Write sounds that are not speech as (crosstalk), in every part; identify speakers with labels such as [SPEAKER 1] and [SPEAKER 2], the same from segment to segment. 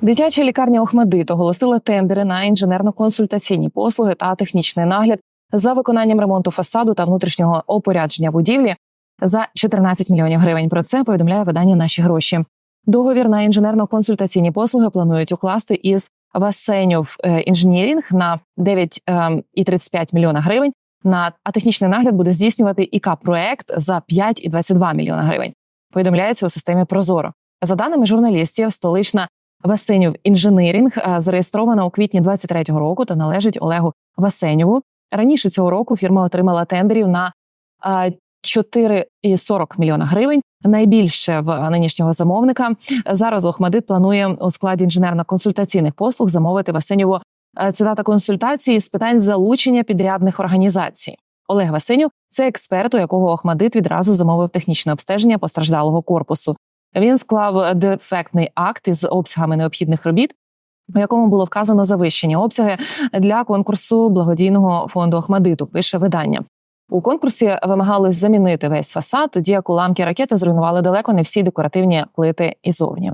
[SPEAKER 1] Дитяча лікарня Охмадит оголосила тендери на інженерно-консультаційні послуги та технічний нагляд за виконанням ремонту фасаду та внутрішнього опорядження будівлі за 14 мільйонів гривень. Про це повідомляє видання наші гроші. Договір на інженерно-консультаційні послуги планують укласти із Васеньов інженірінг на 9,35 мільйона гривень. На а технічний нагляд буде здійснювати ІК проект за 5,22 мільйона гривень. Повідомляється у системі Прозоро. За даними журналістів, столична Васеньов інженерінг е, зареєстрована у квітні 23-го року та належить Олегу Васеньову. Раніше цього року фірма отримала тендерів на е, 4,40 мільйона гривень. Найбільше в нинішнього замовника зараз Охмадит планує у складі інженерно-консультаційних послуг замовити Васеньову е, цитата консультації з питань залучення підрядних організацій. Олег Васенюк – це експерт, у якого Охмадит відразу замовив технічне обстеження постраждалого корпусу. Він склав дефектний акт із обсягами необхідних робіт, у якому було вказано завищені обсяги для конкурсу благодійного фонду Охмадиту. Пише видання. У конкурсі вимагалось замінити весь фасад, тоді як уламки ракети зруйнували далеко не всі декоративні плити іззовні.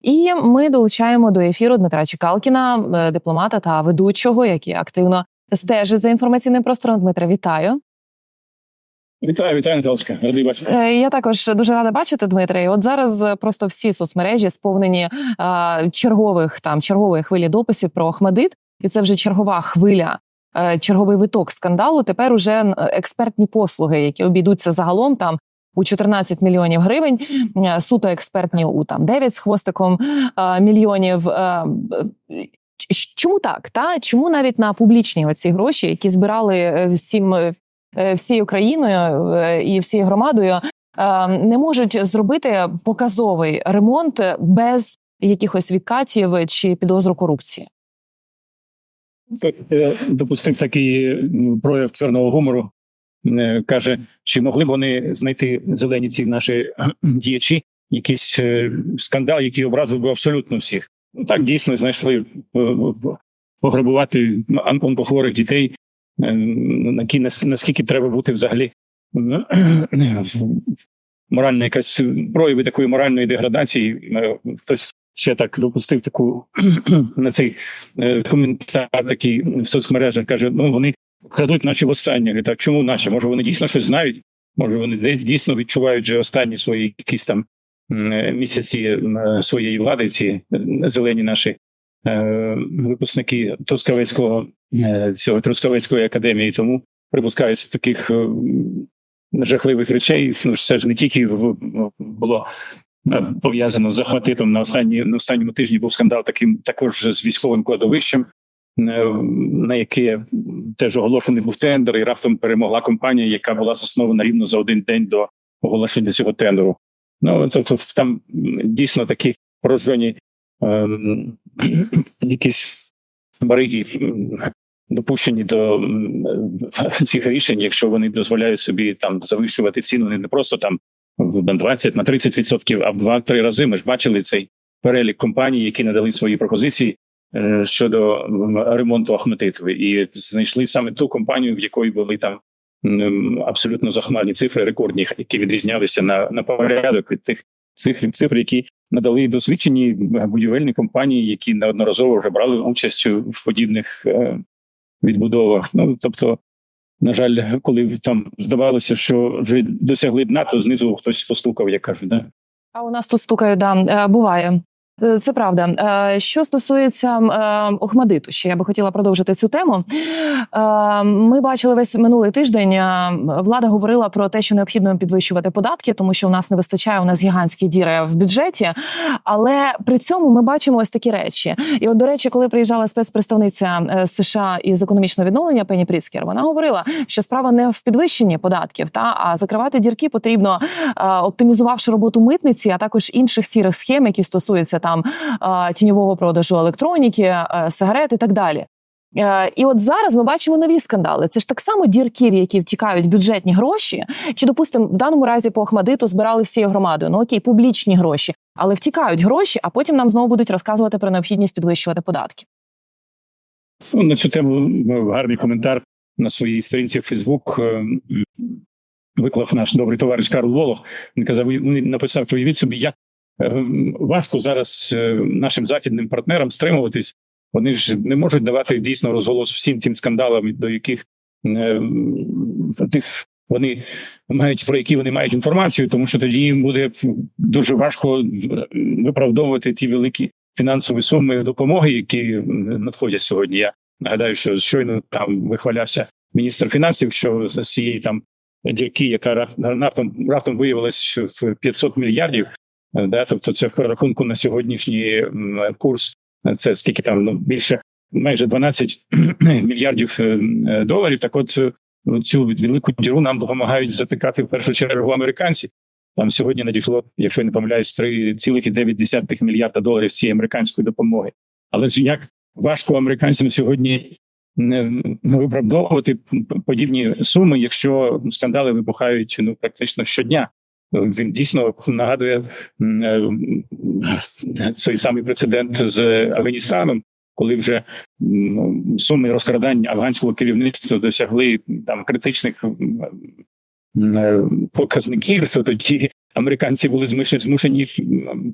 [SPEAKER 1] І ми долучаємо до ефіру Дмитра Чекалкіна, е, дипломата та ведучого, який активно стежить за інформаційним простором. Дмитра, вітаю.
[SPEAKER 2] Вітаю, вітаю, Наталочка. Радий бачити.
[SPEAKER 1] Е, Я також дуже рада бачити, Дмитре. От зараз е, просто всі соцмережі сповнені е, чергових там чергової хвилі дописів про Охмадит, і це вже чергова хвиля, е, черговий виток скандалу. Тепер уже експертні послуги, які обійдуться загалом там. У 14 мільйонів гривень е, суто експертні у там 9 з хвостиком е, мільйонів. Е, е, Чому так? Та чому навіть на публічні оці гроші, які збирали всім всією країною е, і всією громадою, е, не можуть зробити показовий ремонт без якихось відкатів чи підозру корупції?
[SPEAKER 2] Е, Допустив такий прояв чорного гумору. Е, Каже, чи могли б вони знайти зелені ці наші діячі, якийсь е, скандал, який образив би абсолютно всіх. Ну так дійсно знайшли е, пограбувати ан- онкохворих дітей, е, наскільки треба бути взагалі (clears throat) е, моральна якась прояви такої моральної деградації. Е, Хтось ще так допустив таку (clears throat) на цей е, коментар такий в соцмережах. каже: ну вони крадуть наші востаннє. Так чому наші? Може вони дійсно щось знають? Може вони дійсно відчувають вже останні свої якісь там місяці своєї влади, ці зелені наші випускники Трускавецького е, цього Трускавецької академії. Тому припускаюся таких е, жахливих речей. Ну це ж не тільки було е, пов'язано з захватитом на останні на останньому тижні. Був скандал таким також з військовим кладовищем. е, На яке теж оголошений був тендер, і раптом перемогла компанія, яка була заснована рівно за один день до оголошення цього тендеру. Ну тобто, там дійсно такі порожені ем, (clears throat) якісь бариги допущені до цих рішень, якщо вони дозволяють собі там завищувати ціну не просто там в на 20, на 30 відсотків, а в 2-3 рази. Ми ж бачили цей перелік компаній, які надали свої пропозиції е, щодо ремонту Ахметитви, і знайшли саме ту компанію, в якої були там абсолютно захмарні цифри, рекордні, які відрізнялися на, на порядок від тих цифр, цифр, які надали досвідчені будівельні компанії, які неодноразово вже брали участь в подібних е, відбудовах. Ну тобто, на жаль, коли там здавалося, що вже досягли дна, то знизу хтось постукав, як кажуть, да?
[SPEAKER 1] А у нас тут стукають, да, е, буває. Е, Це правда. Е, Що стосується е, Охмадиту, ще я би хотіла продовжити цю тему. Ми бачили весь минулий тиждень. Влада говорила про те, що необхідно підвищувати податки, тому що у нас не вистачає. У нас гігантські діри в бюджеті. Але при цьому ми бачимо ось такі речі. І, от, до речі, коли приїжджала спецпредставниця США із економічного відновлення Пені Пріцкер, вона говорила, що справа не в підвищенні податків, та а закривати дірки потрібно оптимізувавши роботу митниці, а також інших сірих схем, які стосуються там е, тіньового продажу електроніки, е, сигарет і так далі. Е, І от зараз ми бачимо нові скандали. Це ж так само дірки, в які втікають бюджетні гроші. Чи допустимо, в даному разі по Ахмадиту збирали всією громадою. Ну окей, публічні гроші, але втікають гроші, а потім нам знову будуть розказувати про необхідність підвищувати податки.
[SPEAKER 2] Ну, на цю тему гарний коментар на своїй сторінці в Фейсбук е, виклав наш добрий товариш Карл Волох. Він казав, він написав, що уявіть собі, як е, важко зараз е, нашим західним партнерам стримуватись. Вони ж не можуть давати дійсно розголос всім цим скандалам, до яких е, тих вони мають про які вони мають інформацію, тому що тоді їм буде дуже важко виправдовувати ті великі фінансові суми допомоги, які надходять сьогодні. Я нагадаю, що щойно там вихвалявся міністр фінансів, що з цієї там дірки, яка раптом раптом виявилась в 500 мільярдів. Е, Да, тобто, це в рахунку на сьогоднішній курс. е, Це скільки там ну більше майже 12 (clears throat) мільярдів е, доларів. Так, от цю велику діру нам допомагають затикати в першу чергу американці. Там сьогодні надійшло, якщо я не помиляюсь, 3,9 мільярда доларів цієї американської допомоги. Але ж як важко американцям сьогодні не виправдовувати подібні суми, якщо скандали вибухають ну практично щодня. Він дійсно нагадує м, е, самий прецедент з Афганістаном, коли вже суми розкрадання афганського керівництва досягли там критичних е, показників, то тоді американці були змушені, змушені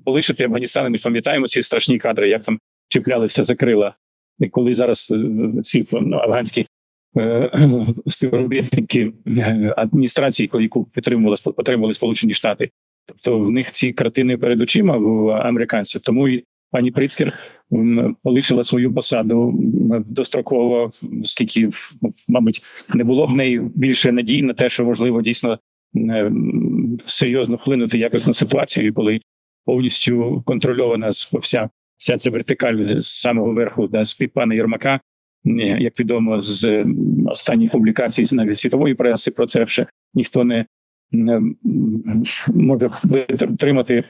[SPEAKER 2] полишити Афганістан. Ми ж пам'ятаємо ці страшні кадри, як там чіплялися за крила. І коли зараз е, ці ну, афганські (clears throat) співробітники е, адміністрації, яку підтримували підтримували Сполучені Штати, тобто в них ці картини перед очима в американців. Тому і пані Прицкер полишила свою посаду достроково, оскільки, мабуть, не було в неї більше надій на те, що важливо дійсно е, серйозно вплинути якось на ситуацію, коли повністю контрольована вся вся ця вертикаль з самого верху, да, з під пана Єрмака, як відомо з останніх публікацій навіть світової преси, про це ще ніхто не, може витримати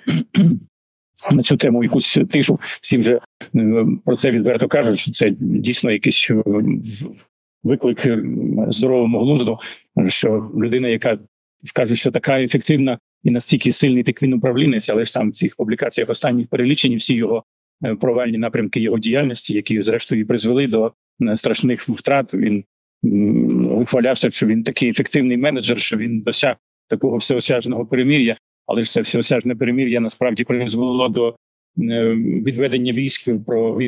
[SPEAKER 2] на цю тему якусь тишу. Всі вже про це відверто кажуть, що це дійсно якийсь виклик здоровому глузду, що людина, яка каже, що така ефективна і настільки сильний такий управлінець, але ж там в цих публікаціях останніх перелічені всі його провальні напрямки його діяльності, які зрештою і призвели до е, страшних втрат. Він вихвалявся, що він такий ефективний менеджер, що він досяг такого всеосяжного перемір'я, але ж це всеосяжне перемір'я насправді призвело до е, відведення військ про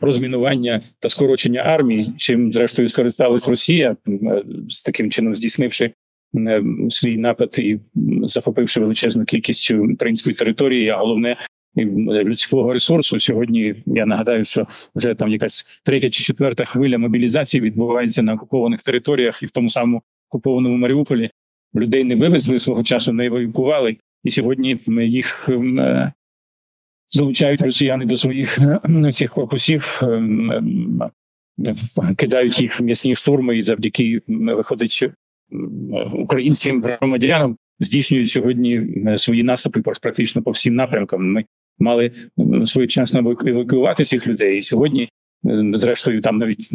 [SPEAKER 2] розмінування та скорочення армії, чим зрештою скористалась Росія е, з таким чином здійснивши е, свій напад і захопивши величезну кількість української території, а головне людського ресурсу. Сьогодні я нагадаю, що вже там якась третя чи четверта хвиля мобілізації відбувається на окупованих територіях і в тому самому окупованому Маріуполі. Людей не вивезли свого часу, не евакуювали, і сьогодні їх е, залучають росіяни до своїх е, цих корпусів, е, кидають їх в м'ясні штурми, і завдяки виходить українським громадянам здійснюють сьогодні свої наступи практично по всім напрямкам. Ми мали своєчасно евакуювати цих людей. І сьогодні, е, зрештою, там навіть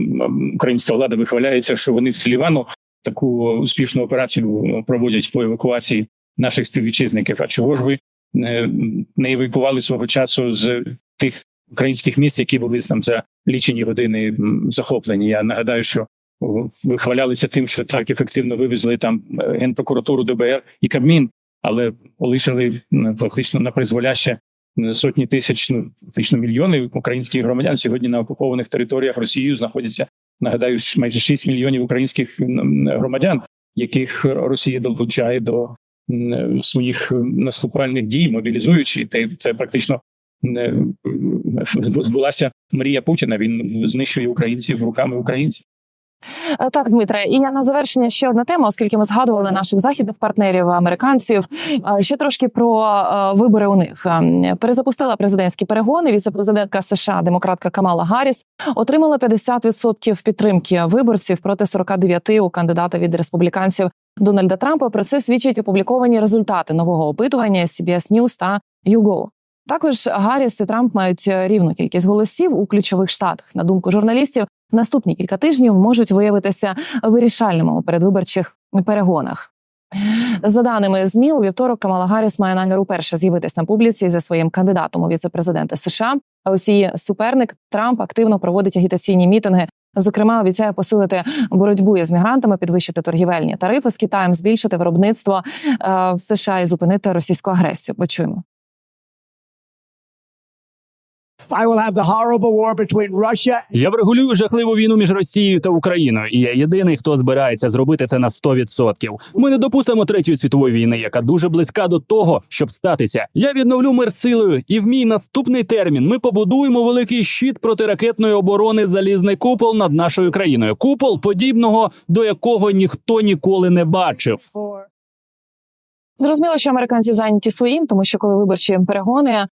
[SPEAKER 2] українська влада вихваляється, що вони з Лівану таку успішну операцію проводять по евакуації наших співвітчизників. А чого ж ви е, не евакували свого часу з тих українських міст, які були там за лічені години захоплені? Я нагадаю, що вихвалялися тим, що так ефективно вивезли там е, генпрокуратуру ДБР і Кабмін, але полишили фактично на призволяще сотні тисяч, ну фактично мільйони українських громадян сьогодні на окупованих територіях Росією знаходяться. Нагадаю, майже 6 мільйонів українських громадян, яких Росія долучає до своїх наступальних дій, мобілізуючи Те- це практично не збулася мрія Путіна. Він знищує українців руками українців.
[SPEAKER 1] Е, Так, Дмитре, і я на завершення ще одна тема, оскільки ми згадували наших західних партнерів, американців. Е, Ще трошки про е, вибори у них Е, перезапустила президентські перегони. Віцепрезидентка США, демократка Камала Гарріс, отримала 50% підтримки виборців проти 49 у кандидата від республіканців Дональда Трампа. Про це свідчать опубліковані результати нового опитування CBS News та YouGo. Також Гарріс і Трамп мають рівну кількість голосів у ключових штатах. На думку журналістів, наступні кілька тижнів можуть виявитися вирішальними у передвиборчих перегонах. За даними змі, у вівторок Камала Гарріс має намір уперше з'явитись на публіці зі своїм кандидатом у віце-президенти США. А ось її суперник Трамп активно проводить агітаційні мітинги. Зокрема, обіцяє посилити боротьбу із мігрантами, підвищити торгівельні тарифи з Китаєм, збільшити виробництво е, в США і зупинити російську агресію. Почуємо.
[SPEAKER 3] I will have the horrible war between Russia
[SPEAKER 4] Я врегулюю жахливу війну між Росією та Україною, і я єдиний, хто збирається зробити це на 100%. Ми не допустимо третьої світової війни, яка дуже близька до того, щоб статися. Я відновлю мир силою, і в мій наступний термін ми побудуємо великий щит протиракетної оборони залізний купол над нашою країною. Купол подібного до якого ніхто ніколи не бачив.
[SPEAKER 1] Зрозуміло, що американці зайняті своїм, тому що коли виборчі перегони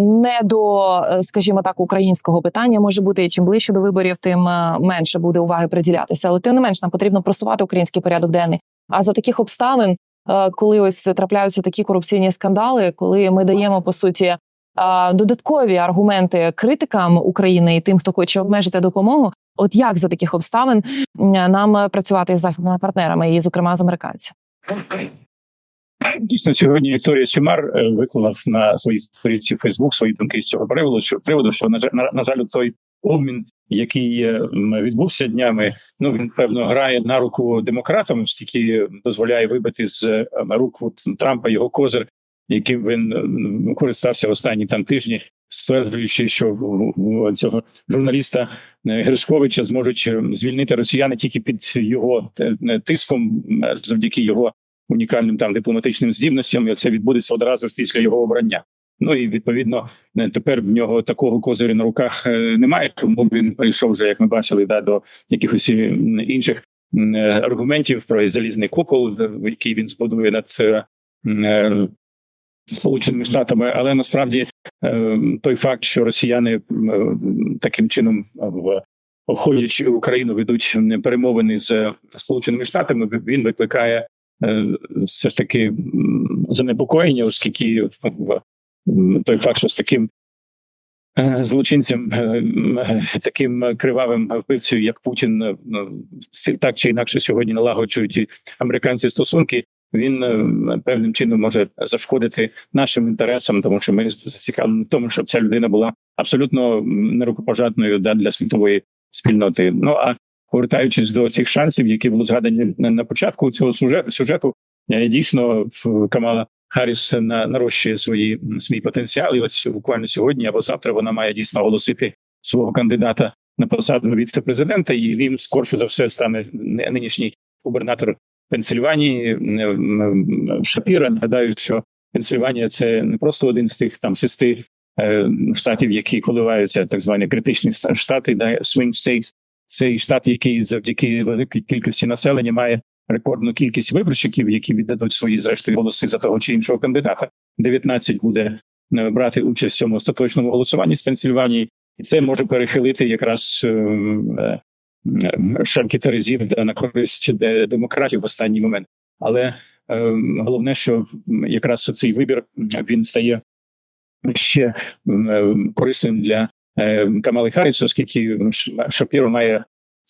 [SPEAKER 1] не до, е, скажімо так, українського питання може бути і чим ближче до виборів, тим е, менше буде уваги приділятися. Але тим не менш нам потрібно просувати український порядок денний. А за таких обставин, е, коли ось трапляються такі корупційні скандали, коли ми даємо по суті е, додаткові аргументи критикам України і тим, хто хоче обмежити допомогу. От як за таких обставин нам працювати з західними партнерами, і зокрема з американцями?
[SPEAKER 2] Дійсно, сьогодні Вікторія Сюмар е, виклала на своїй сторінці Фейсбук свої думки з цього приводу, що приводу, що на жаль, на, жаль, той обмін, який е, відбувся днями, ну він певно грає на руку демократам, оскільки дозволяє вибити з е, рук Трампа його козир, яким він користався останні там тижні, стверджуючи, що в- в цього журналіста Гершковича зможуть звільнити росіяни тільки під його тиском, завдяки його унікальним там дипломатичним здібностям, і це відбудеться одразу ж після його обрання. Ну і відповідно е, тепер в нього такого козиря на руках е, немає, тому він прийшов вже, як ми бачили, да, до якихось е, інших аргументів про залізний купол, який він збудує над Сполученими Штатами, але насправді той факт, що росіяни таким чином обходячи Україну, ведуть перемовини з Сполученими Штатами, він викликає все ж таки занепокоєння, оскільки м, той факт, що з таким е, злочинцем, е, е, таким кривавим вбивцею, як Путін, е, так чи інакше сьогодні налагоджують американці стосунки. Він е, певним чином може зашкодити нашим інтересам, тому що ми зацікавлені в тому, щоб ця людина була абсолютно нерукопожатною да, для світової спільноти. Ну а повертаючись до цих шансів, які були згадані на, початку цього сюжету, е, дійсно Камала Харріс на нарощує свої свій потенціал. І ось буквально сьогодні або завтра вона має дійсно оголосити свого кандидата на посаду віце-президента, і він скорше за все стане не- нинішній губернатор Пенсильванії е, м, Шапіра. Нагадаю, що Пенсильванія це не просто один з тих там шести е, штатів, які коливаються, так звані критичні штати, да, swing states. Це і штат, який завдяки великій кількості населення має рекордну кількість виборщиків, які віддадуть свої зрештою голоси за того чи іншого кандидата. 19 буде е, брати участь в цьому остаточному голосуванні з Пенсильванії, і це може перехилити якраз е, е, е, терезів на користь де- демократів в останній момент. Але головне, що якраз цей вибір він стає ще корисним для Камали Харріс, оскільки Шапіро має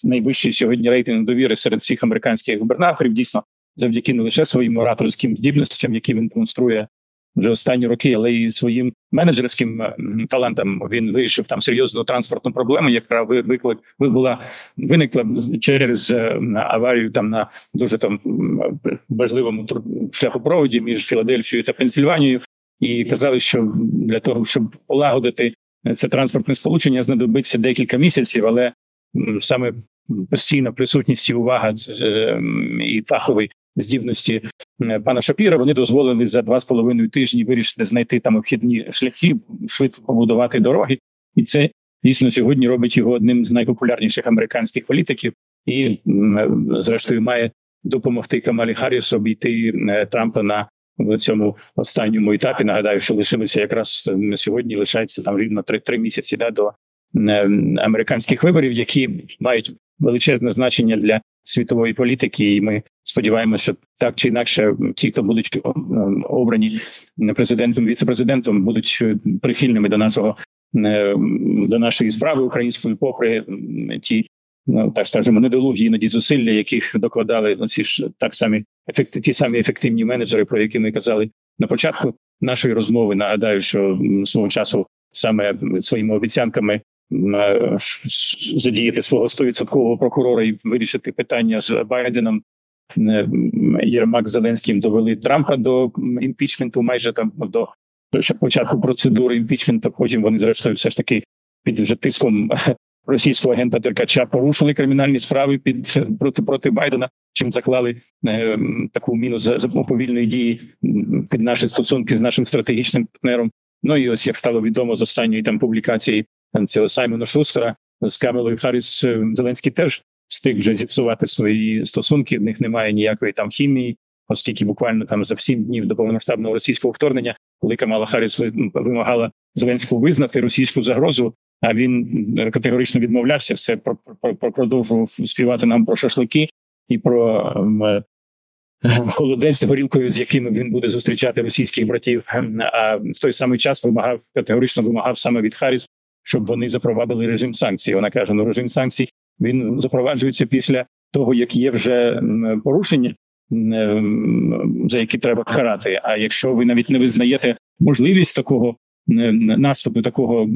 [SPEAKER 2] найвищий сьогодні рейтинг довіри серед всіх американських губернаторів. Дійсно, завдяки не лише своїм ораторським здібностям, які він демонструє вже останні роки, але й своїм менеджерським талантам. Він вирішив там серйозну транспортну проблему, яка ви- виклик була виникла через е, аварію там на дуже там важливому шляхопроводі між Філадельфією та Пенсільванією. І казали, що для того, щоб полагодити це транспортне сполучення, знадобиться декілька місяців, але саме постійна присутність і увага е, і фахові здібності е, пана Шапіра вони дозволили за два з половиною тижні вирішити знайти там обхідні шляхи, швидко побудувати дороги, і це дійсно сьогодні робить його одним з найпопулярніших американських політиків, і зрештою має допомогти Камалі Харріс обійти е, Трампа на в цьому останньому етапі. Нагадаю, що лишилося якраз е, на сьогодні. Лишається там рівно три, три місяці да, до е, американських виборів, які мають величезне значення для світової політики. І ми сподіваємося, що так чи інакше, ті, хто будуть обрані президентом, віцепрезидентом, будуть е, прихильними до нашого до нашої справи української, попри ті. Ну, так скажемо, недолугі іноді зусилля, яких докладали ну, ці ж так самі ефекти, ті самі ефективні менеджери, про які ми казали на початку нашої розмови. Нагадаю, що свого часу саме своїми обіцянками задіяти свого 100% прокурора і вирішити питання з Байденом. Єрмак Зеленським довели Трампа до імпічменту, майже там до початку процедури імпічменту. Потім вони, зрештою, все ж таки під вже тиском російського агента Деркача порушили кримінальні справи під проти проти Байдена, чим заклали е, таку міну за, за повільної дії під наші стосунки з нашим стратегічним партнером. Ну і ось як стало відомо з останньої там публікації цього Саймона Шустера з Камелою Харріс, е, Зеленський теж встиг вже зіпсувати свої стосунки. В них немає ніякої там хімії, оскільки буквально там за всім днів до повномасштабного російського вторгнення, коли Камала Харріс вимагала Зеленського визнати російську загрозу. А він е, категорично відмовлявся, все про, про, про продовжував співати нам про шашлики і про ем, е, холодець горілкою, з якими він буде зустрічати російських братів. Ем, А в той самий час вимагав категорично вимагав саме від Харріс, щоб вони запровадили режим санкцій. Вона каже: ну режим санкцій він запроваджується після того, як є вже порушення, за які треба карати. А якщо ви навіть не визнаєте можливість такого наступу, такого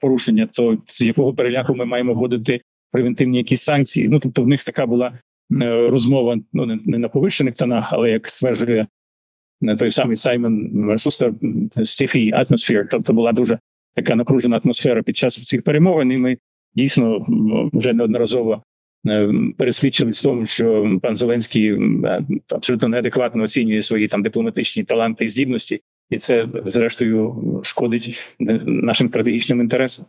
[SPEAKER 2] порушення, то з якого переляку ми маємо вводити превентивні якісь санкції? Ну тобто, в них така була е, розмова, ну не, на повищених тонах, але як стверджує е, той самий Саймон Шустер, стихій атмосфер, тобто була дуже така напружена атмосфера під час цих перемовин, і ми дійсно вже неодноразово е, пересвідчились в тому, що пан Зеленський е, абсолютно неадекватно оцінює свої там дипломатичні таланти і здібності, і це зрештою шкодить нашим стратегічним інтересам.